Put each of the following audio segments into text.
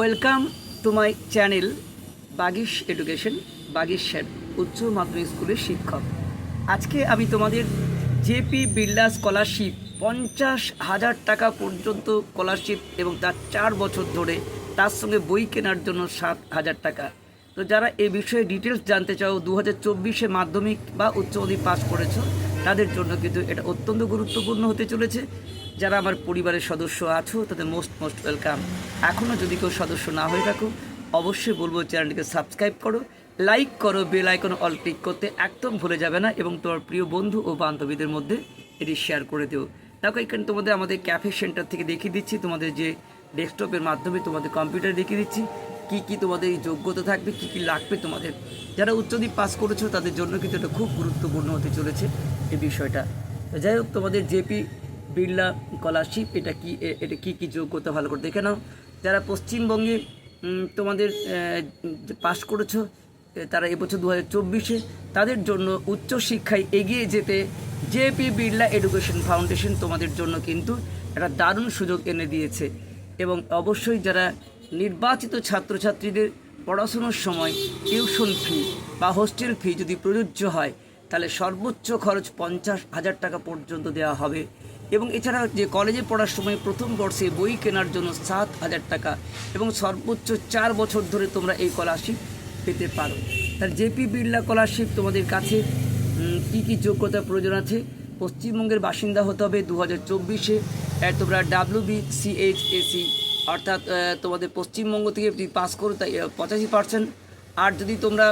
Welcome to my channel Bagish education Bagish sir উচ্চ মাধ্যমিক স্কুলের শিক্ষক। আজকে আমি তোমাদের জেপি বিড়লা স্কলারশিপ পঞ্চাশ হাজার টাকা পর্যন্ত স্কলারশিপ এবং তার চার বছর ধরে তার সঙ্গে বই কেনার জন্য সাত হাজার টাকা। তো যারা এই বিষয়ে ডিটেলস জানতে চাও, দু হাজার চব্বিশে মাধ্যমিক বা উচ্চ মাধ্যমিক পাস করেছ তাদের জন্য কিন্তু এটা অত্যন্ত গুরুত্বপূর্ণ হতে চলেছে। যারা আমার পরিবারের সদস্য আছো, তাদের মোস্ট মোস্ট ওয়েলকাম এখনও যদি কেউ সদস্য না হয়ে থাকো, অবশ্যই বলব চ্যানেলটিকে সাবস্ক্রাইব করো লাইক করো বেল আইকন অল ক্লিক করতে একদম ভুলে যাবে না এবং তোমার প্রিয় বন্ধু ও বান্ধবীদের মধ্যে এটি শেয়ার করে দিও। দেখো, এখানে তোমাদের আমাদের ক্যাফে সেন্টার থেকে দেখিয়ে দিচ্ছি, তোমাদের যে ডেস্কটপের মাধ্যমে তোমাদের কম্পিউটার দেখিয়ে দিচ্ছি। কি কি তোমাদের যোগ্যতা থাকবে, কি কি লাগবে তোমাদের? যারা উচ্চদীপ পাস করেছ, তাদের জন্য কিন্তু এটা খুব গুরুত্বপূর্ণ হতে চলেছে এই বিষয়টা। যাই হোক, তোমাদের জেপি, বিড়লা স্কলারশিপ এটা কি এটা কি কি যোগ্যতা ভালো করে দেখে নাও। যারা পশ্চিমবঙ্গে তোমাদের পাস করেছ তারা এবছর দু হাজার চব্বিশে, তাদের জন্য উচ্চশিক্ষায় এগিয়ে যেতে জেপি বিড়লা এডুকেশন ফাউন্ডেশন তোমাদের জন্য কিন্তু একটা দারুণ সুযোগ এনে দিয়েছে। এবং অবশ্যই যারা নির্বাচিত ছাত্রছাত্রীদের পড়াশোনার সময় টিউশন ফি বা হোস্টেল ফি যদি প্রযোজ্য হয়, তাহলে সর্বোচ্চ খরচ পঞ্চাশ হাজার টাকা পর্যন্ত দেওয়া হবে। এবং এছাড়া যে কলেজে পড়ার সময় প্রথম বর্ষে বই কেনার জন্য সাত হাজার টাকা এবং সর্বোচ্চ চার বছর ধরে তোমরা এই স্কলারশিপ পেতে পারো। তার জেপি বিড়লা স্কলারশিপ তোমাদের কাছে কি কি যোগ্যতা প্রয়োজন আছে? পশ্চিমবঙ্গের বাসিন্দা হতে হবে দু হাজার চব্বিশে তোমরা ডাব্লিউ বি সিএইচ এসি অর্থাৎ তোমাদের পশ্চিমবঙ্গ থেকে যদি পাস করো, তাই পঁচাশি পার্সেন্ট আর যদি তোমরা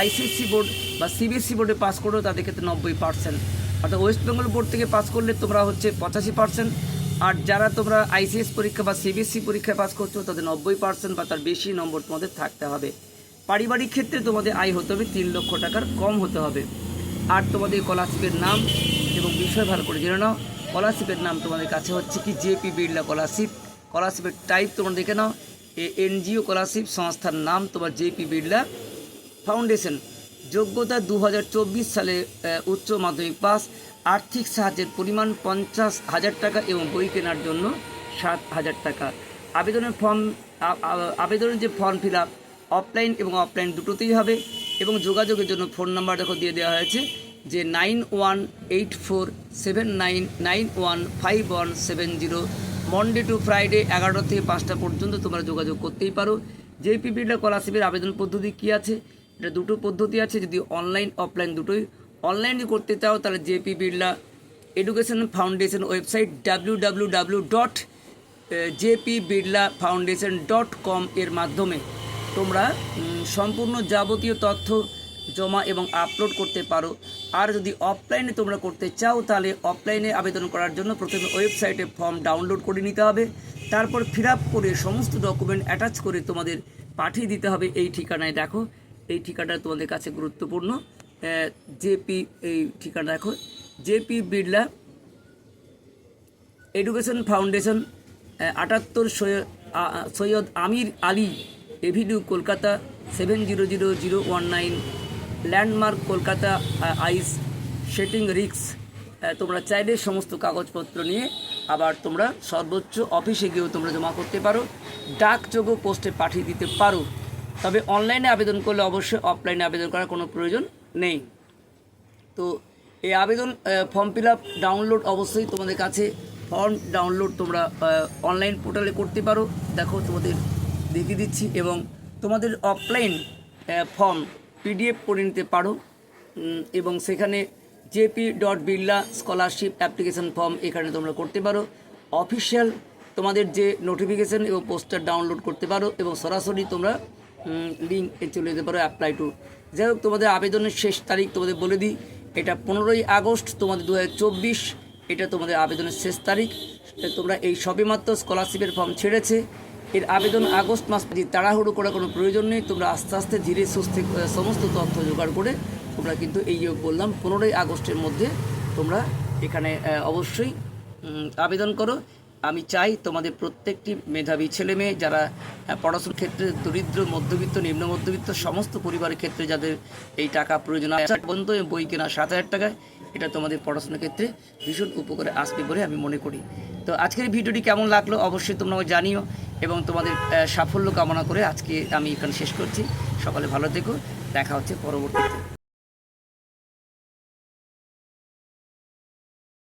আইসিএসসি বোর্ড বা সিবিএসসি বোর্ডে পাস করো, তাদের ক্ষেত্রে নব্বই পার্সেন্ট অর্থাৎ ওয়েস্ট বেঙ্গল বোর্ড থেকে পাস করলে তোমরা হচ্ছে পঁচাশি পার্সেন্ট আর যারা তোমরা আইসিএস পরীক্ষা বা সিবিএসসি পরীক্ষায় পাস করছ, তাদের নব্বই পার্সেন্ট বা তার বেশি নম্বর তোমাদের থাকতে হবে। পারিবারিক ক্ষেত্রে তোমাদের আয় হতে হবে তিন লক্ষ টাকার কম হতে হবে। আর তোমাদের স্কলারশিপের নাম এবং বিষয় ভালো করে জেনে নাও। স্কলারশিপের নাম তোমাদের কাছে হচ্ছে কি? জেপি বিড়লা স্কলারশিপ স্কলারশিপের টাইপ তোমরা দেখে নাও। এ এনজিও স্কলারশিপ সংস্থার নাম তোমার জেপি বিড়লা ফাউন্ডেশন যোগ্যতা দু হাজার চব্বিশ সালে উচ্চ মাধ্যমিক পাস। আর্থিক সাহায্যের পরিমাণ পঞ্চাশ হাজার টাকা এবং বই কেনার জন্য সাত হাজার টাকা। আবেদনের ফর্ম আবেদনের যে ফর্ম ফিল আপ অফলাইন এবং অফলাইন দুটোতেই হবে এবং যোগাযোগের জন্য ফোন নাম্বার দেখো দিয়ে দেওয়া হয়েছে যে nine one eight four seven nine nine one five one seven zero Monday to Friday এগারোটা থেকে পাঁচটা পর্যন্ত তোমরা যোগাযোগ করতেই পারো। জেপিপিটা স্কলারশিপের আবেদন পদ্ধতি কী আছে? এটা দুটো পদ্ধতি আছে, যদি অনলাইন অফলাইন দুটোই। অনলাইনে করতে চাও, তাহলে JP Birla education foundation website W W W dot JP Birla foundation dot com এর মাধ্যমে তোমরা সম্পূর্ণ যাবতীয় তথ্য জমা এবং আপলোড করতে পারো। আর যদি অফলাইনে তোমরা করতে চাও, তাহলে অফলাইনে আবেদন করার জন্য প্রথমে ওয়েবসাইটে ফর্ম ডাউনলোড করে নিতে হবে। তারপর ফিল করে সমস্ত ডকুমেন্ট অ্যাটাচ করে তোমাদের পাঠিয়ে দিতে হবে এই ঠিকানায়। দেখো, এই ঠিকানা তোমাদের কাছে গুরুত্বপূর্ণ। জেপি এই ঠিকানা দেখো জেপি বিড়লা এডুকেশন ফাউন্ডেশন আটাত্তর Syed Amir Ali avenue, Kolkata seven zero zero zero one nine landmark Kolkata আইস সেটিং রিক্স তোমরা চাইলে সমস্ত কাগজপত্র নিয়ে আবার তোমরা সর্বোচ্চ অফিসে গিয়েও তোমরা জমা করতে পারো ডাকযোগ্য পোস্টে পাঠিয়ে দিতে পারো। তবে অনলাইনে আবেদন করলে অবশ্যই অফলাইনে আবেদন করার কোনো প্রয়োজন নেই। তো এই আবেদন ফর্ম ফিল আপ ডাউনলোড অবশ্যই তোমাদের কাছে ফর্ম ডাউনলোড তোমরা অনলাইন পোর্টালে করতে পারো। দেখো তোমাদের দেখিয়ে দিচ্ছি এবং তোমাদের অফলাইন ফর্ম পিডিএফ করে নিতে পারো। এবং সেখানে JP dot Birla scholarship application form এখানে তোমরা করতে পারো। অফিসিয়াল তোমাদের যে নোটিফিকেশন এবং পোস্টার ডাউনলোড করতে পারো এবং সরাসরি তোমরা লিঙ্ক চলে যেতে পারো অ্যাপ্লাই টু যাই হোক, তোমাদের আবেদনের শেষ তারিখ তোমাদের বলে দিই। এটা পনেরোই আগস্ট তোমাদের দু হাজার চব্বিশ। এটা তোমাদের আবেদনের শেষ তারিখ। তোমরা এই সবেমাত্র স্কলারশিপের ফর্ম ছেড়েছে। এর আবেদন আগস্ট মাস তাড়াহুড়ো করার কোনো প্রয়োজন নেই। তোমরা আস্তে আস্তে ধীরে সুস্থে সমস্ত তথ্য জোগাড় করে তোমরা কিন্তু এই যে বললাম। পনেরোই আগস্টের মধ্যে তোমরা এখানে অবশ্যই আবেদন করো। আমি চাই তোমাদের প্রত্যেকটি মেধাবী ছেলে মেয়ে যারা পড়াশোনার ক্ষেত্রে দরিদ্র, মধ্যবিত্ত, নিম্ন মধ্যবিত্ত, সমস্ত পরিবারের ক্ষেত্রে যাদের এই টাকা প্রয়োজন পর্যন্ত বই কেনা সাত হাজার টাকায় এটা তোমাদের পড়াশোনার ক্ষেত্রে ভীষণ উপকারে আসবে বলে আমি মনে করি। তো আজকের ভিডিওটি কেমন লাগল অবশ্যই তোমরা জানিও। এবং তোমাদের সাফল্য কামনা করে আজকে আমি এখানে শেষ করছি। সকালে ভালো থেকো। দেখা হচ্ছে পরবর্তীতে।